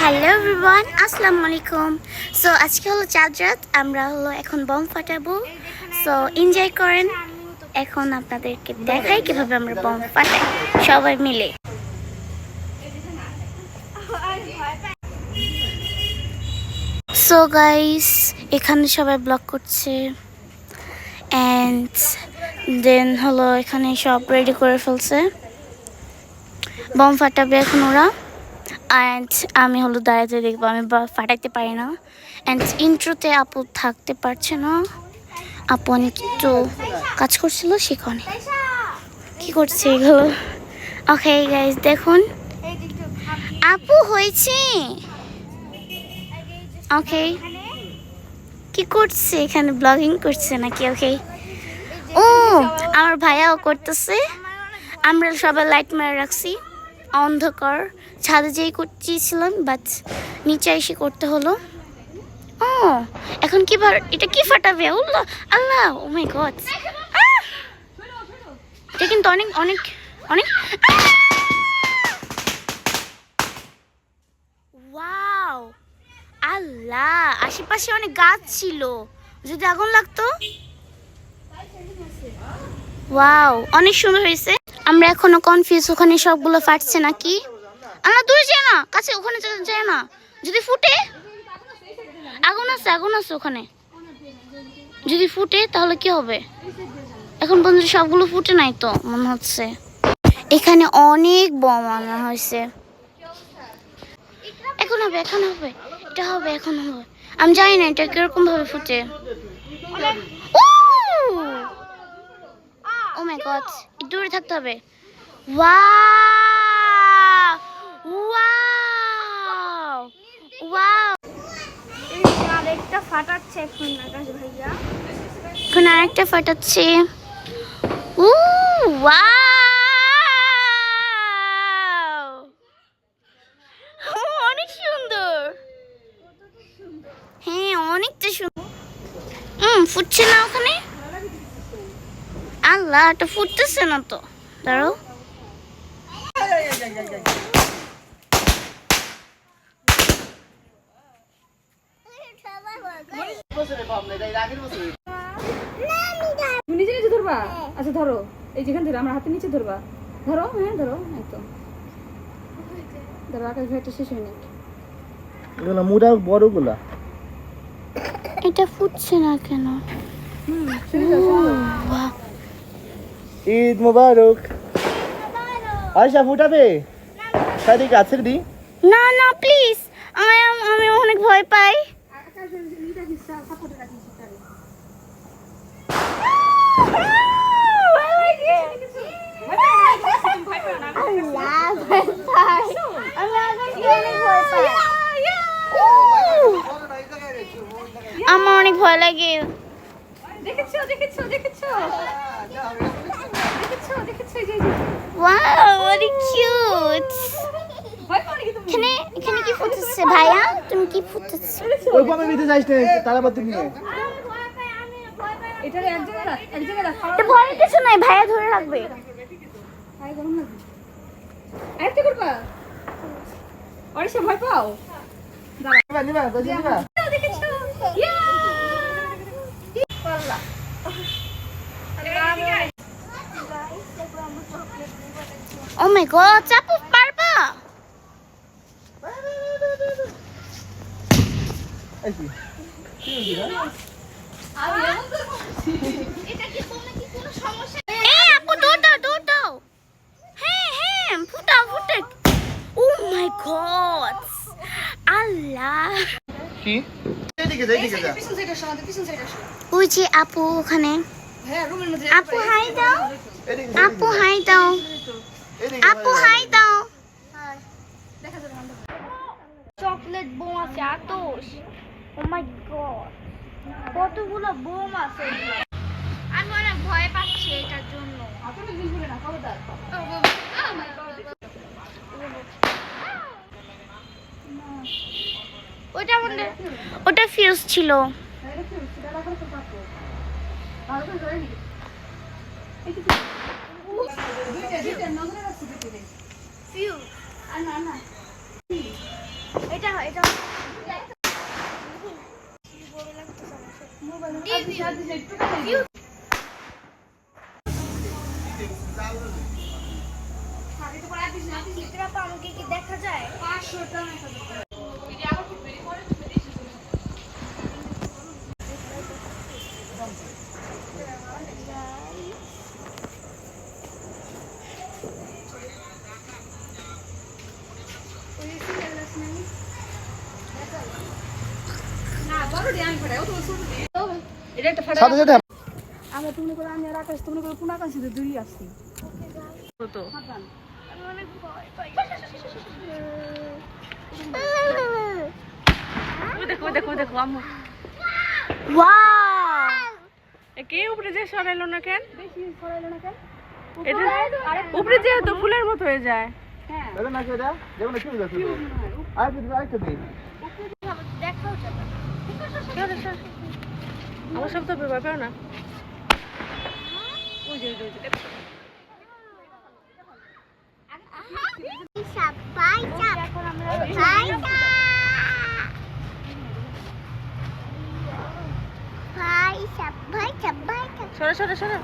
Hello everyone আসসালামু আলাইকুম so আজকে হলো চাঁদ রাত, আমরা হলো এখন বম ফাটাবো। সো এনজয় করেন। এখন আপনাদেরকে দেখাই কীভাবে আমরা বম ফাটাই। সবাই মিলে। সো গাইস এখানে সবাই ব্লগ করছে। অ্যান্ড দেন হলো এখানে সব রেডি করে ফেলছে। বম ফাটাবে এখন ওরা। অ্যান্ড আমি হলো দাঁড়াতে দেখব, আমি ফাটাইতে পারি না। অ্যান্ড ইন্ট্রোতে আপু থাকতে পারছে না। আপু অনেক একটু কাজ করছিল সেখানে। কি করছে এগুলো? ওকে গাইজ দেখুন। আপু হয়েছে। ওকে কি করছে এখানে? ব্লগিং করছে নাকি? ওকে ও, আমার ভাইয়াও করতেছে। আমরা সবাই লাইট মেরে রাখছি। অন্ধকার। ছাদে যেই করছিলাম বাট নিচে এসে করতে হলো। ও, এখন কি এটা কি ফাটাবে? আল্লাহ আল্লাহ ও মাই গড এটা কিন্তু অনেক অনেক অনেক ওয়াও আল্লাহ, আশেপাশে অনেক গাছ ছিল। যদি আগুন লাগতো? ওয়াও অনেক সুন্দর হয়েছে। আমরা এখনও কনফিউজ ওখানে সবগুলো ফাটছে নাকি? আমরা দূরে যাই না, কাছে, ওখানে যা- যায় না। যদি ফুটে, আগুন আছে আগুন আছে ওখানে। যদি ফুটে, তাহলে কি হবে? এখন পর্যন্ত সবগুলো ফুটে নাই তো, মনে হচ্ছে। এখানে অনেক বম আনা হয়েছে। এখন হবে এখন হবে, এটা হবে, এখন হবে। আমি জানি না, এটা কীরকম ভাবে ফুটে। ও দূরে থাকতে হবে। ওয়াও! ওয়াও! ওয়াও! আরেকটা ফাটাচ্ছে এখন আকাশ ভাইয়া। এখন আরেকটা ফাটাচ্ছে। উ ওয়াও! অনেক সুন্দর। হ্যাঁ অনেকটা সুন্দর। হুম ফুটছে না ওখানে? আল্লাহ এটা ফুটতেছে না তো। দাঁড়ো তুমি নিচে নিচে ধরবা? আচ্ছা ধরো। এই যেখান ধরো আমার হাতের নিচে ধরবা। ধরো হ্যাঁ ধরো একদম। ধরো আকাশ ভাইটা শেষ হয়নি এগুলো মুড়া বড়গুলা। এটা ফুটছে না কেন? বাহ, ঈদ মোবারক। আয়সা ফুটাবে? সাইডে গাছের দি না না প্লিজ আমি আমি অনেক ভয় পাই। আল্লাহ, ভয় পাই। আমি অনেক ভয় পাই। আমার অনেক ভয় লাগে। দেখেছ দেখেছ দেখেছ দেখেছ দেখেছ এই যে এই যে। ওয়াও অনেক কিউট ভয় তুমি এখানে এখানে কি ফুটেছে ভাইয়া তুমি কি ফুটেছে ওই পামে বিতে যাইস না তারাবাতি নিয়ে এটা এক জায়গায় রাখ এক জায়গায় রাখ এটা ভয়ের কিছু নাই ভাইয়া ধরে রাখবে। আয় গরম লাগবে আরেকটা করবা অরিশা ভয় পাও? নিবা নিবা গজি নিবা। দেখেছ? ইয়া! ও মাই গড চাপু পারবা আপু দৌড় দাও দৌড় দাও ফুটাও ফুটে ও মাই গড আল্লাহ কি? এদিকে যা এদিকে যা। পিছন সাইডে আসো আমাদের পিছন সাইডে আসো ওই যে আপু ওখানে। হ্যাঁ আপু হাই দাও। আপু হাই দাও। এদিকে আপু হাই দাও। দেখা যাবে আমাদের চকলেট বোম আছে আতস ও মাই গড কতগুলো বোম আছে আমি অনেক ভয় পাচ্ছি এটার জন্য। ওইটা মনে ওটা ফিউজ ছিল নজরে রাখছি দুইটা ফিউ আর না না এটা হয় এটা আমাকে কি দেখা যায় এটা একটা ফাটা সাথে সাথে আমরা তুমি করে আমি আর আকাশ তুমি করে কোন আকাশ দিয়ে দূরে আসছি? তো দেখো দেখো দেখো আম্মু। ওয়াও! কে উপরে যে সরাইলো না কেন? বেশি সরাইলো না কেন? এটা উপরে যে তো ফুলের মতো হয়ে যায়। হ্যাঁ। এটা না যেমন কি আরেকটা দেখাও আমার সব তো ব্যাপার না। ওই যে ওই যে। এখন আমরা সরো সরো সরো।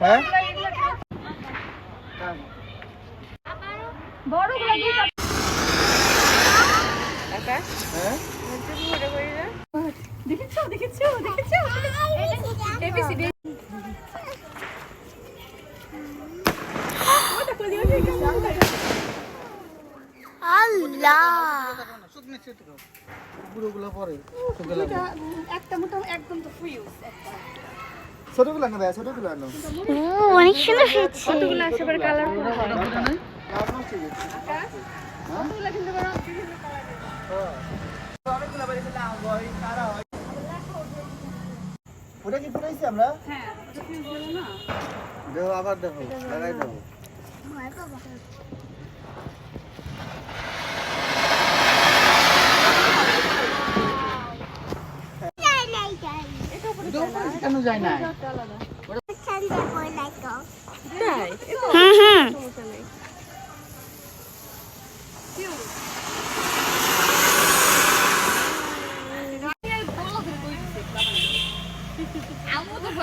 হ্যাঁ? বড়গুলো দিয়ে আকাশ হ্যাঁ ঘুরে ঘুরে যা দেখেছ দেখেছ দেখেছ? এবিসিডি আল্লাহ। পুরোগুলো পরে একটা মোটা একদম তো ফিউজ ছোটগুলো না ছোটগুলো আনো ও অনেক সুন্দর হয়েছে কালার ওটা কি পুরাইছি আমরা? হ্যাঁ ওটা ফিউজ হলো না? দেখো আবার দেখো লাগাই দেবো। কেন যায় না হুম হুম।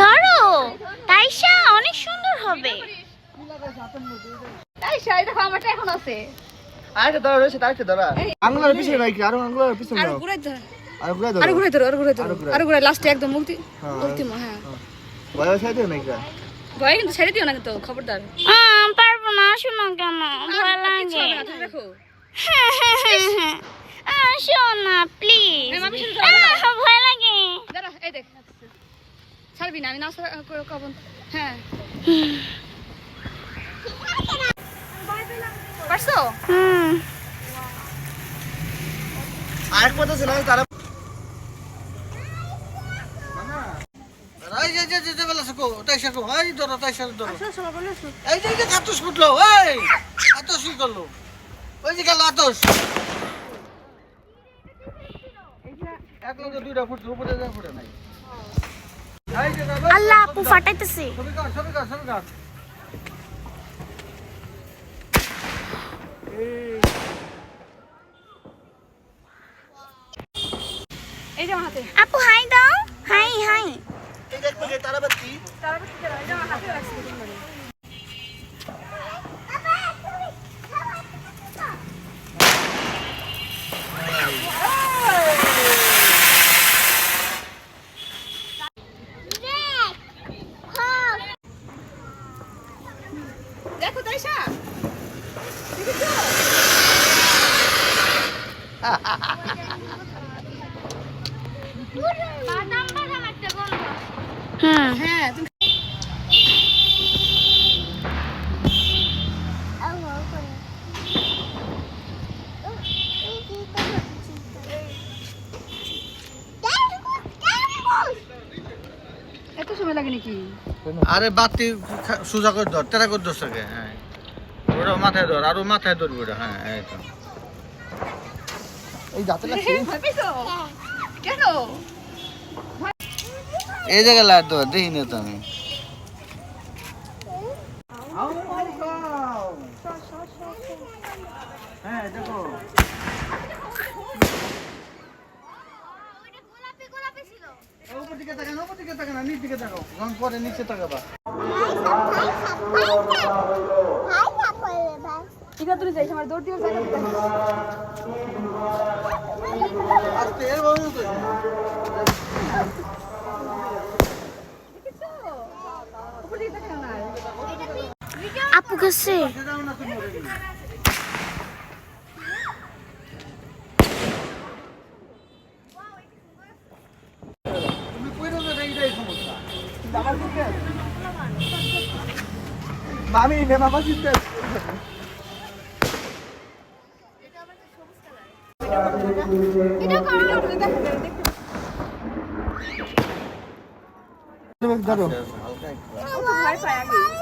ধরো। তাইশা অনেক সুন্দর হবে। তাই শাড়ি দেখো আমারটা এখন আছে। আরেকটা ধরো রয়েছে আরেকটা ধরা। আঙ্গুলের পিছনে রাখি আরও আঙ্গুলের পিছনে আর ঘুরে ধরো। আর ঘুরে আর ধরো ঘুরে ধরো। আর ঘুরে ধরো আর ঘুরে লাস্টে একদম মুক্তি হ্যাঁ। মুক্তি হ্যাঁ। বয়স হয়েছে নাকি? ভয় কিন্তু ছেড়ে দিও না কিন্তু খবরদার। আহ, পারব না আসো না কেন? ভয় লাগে। দেখো। হ্যাঁ হ্যাঁ হ্যাঁ হ্যাঁ। আসো প্লিজ না। ভয় লাগে। দাঁড়া এই দেখ। ছাড়বি না আমি না কব হ্যাঁ। পারছ? হুম আরেক কথা ছিল তারা যে ফুটলো এই আতস করল? ওই যে গেল আতস এক লোকে দুইটা ফুটলো উপরে যা ফুটে নাই। আল্লাহ আপু ফাটাইতেছে। আপু হাই দাও। Hi hi. এই তারাবাতি। হ্যাঁ আরে বাতি সোজা করে ধর তেরা করে ধরছে হ্যাঁ। মাথায় ধর আরও মাথায় ধর ওটা হ্যাঁ, হ্যাঁ এই দাঁতে কেন? এই জায়গায় লাইট দেওয়া দেখি না তো আমি। হ্যাঁ দেখো। গোলাপি গোলাপি ছিল উপর দিকে তাকান উপর দিকে তাকান নিচ দিকে তাকাও। যখন পরে নিচে তাকাবা। ঠিক তুই যাইস আমার দৌড় দিয়ে যাই আস্তে এর বাবু গেছে মামি নেমা বাসিতে এটা করো। আপনি দেখেন দেখতে ধরো আগে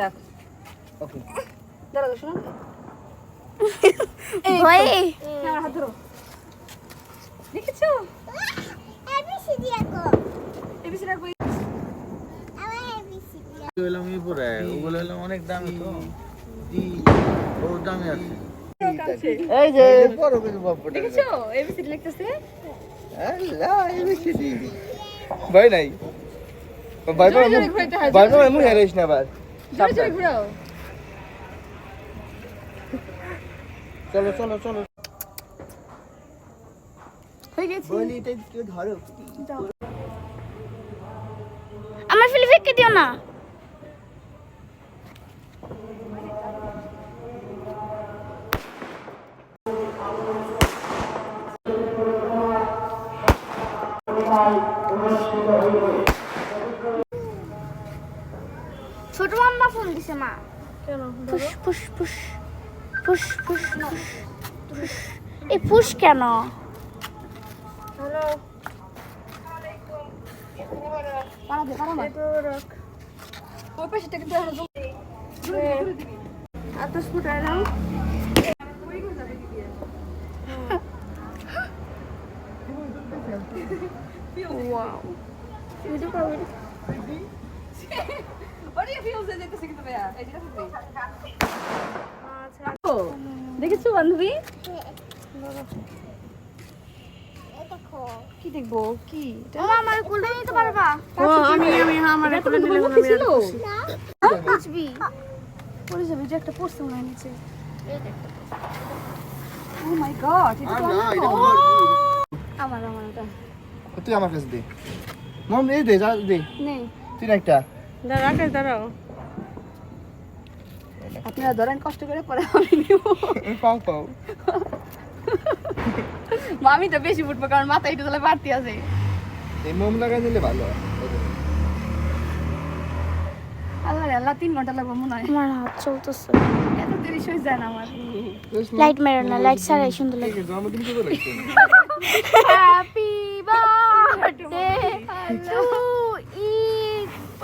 রাখ ওকে শোনো আমার হাত ধরো দেখেছ পরে ওগুলো অনেক দামি তো জি বহুত দামি আছে এই যে বড় কিছু বাপটা দেখেছ এবিসি লিখতেছে আল্লাহ এবিসিডি ভয় নাই আমার বাইবার এমন চলো চলো চলো। দিও না। Thank you. ছোট মাম্মা ফোন দিছে মা। কেন? Push push push push push push push এই পুশ কেন? হ্যালো পাড়া আচ্ছা দেখেছ বান্ধবী? কি দেখব? কি? আমার কোলে নিতে পারবা। আমি আমি আমার কোলে নিলে আমি ছিল? বুঝবি পড়ে যাবে যে একটা পড়ছে মনে হয় নিচে। ও মাই গড এটা তো না, এটা আমার আমার আমার এটা। তুই আমার কাছে দে। মম এই দে যা দে। নেই তুই একটা। দাঁড়া আকাশ দাঁড়াও। আপনারা ধরেন কষ্ট করে পরে আমি নিব। এই পাও পাও। মামিটা বেশি ফুটবো কারণ মাথা একটু তাহলে বাড়তি আছে। এই মোম লাগাই দিলে ভালো আল্লাহ আল্লাহ তিন ঘণ্টা লাগবে মনে হয়। আমার হাত চলতেছে। এত দেরি সই যায় না আমার। লাইট মেরো না লাইট ছাড়াই সুন্দর লাগে। জন্মদিন হ্যাপি বার্থডে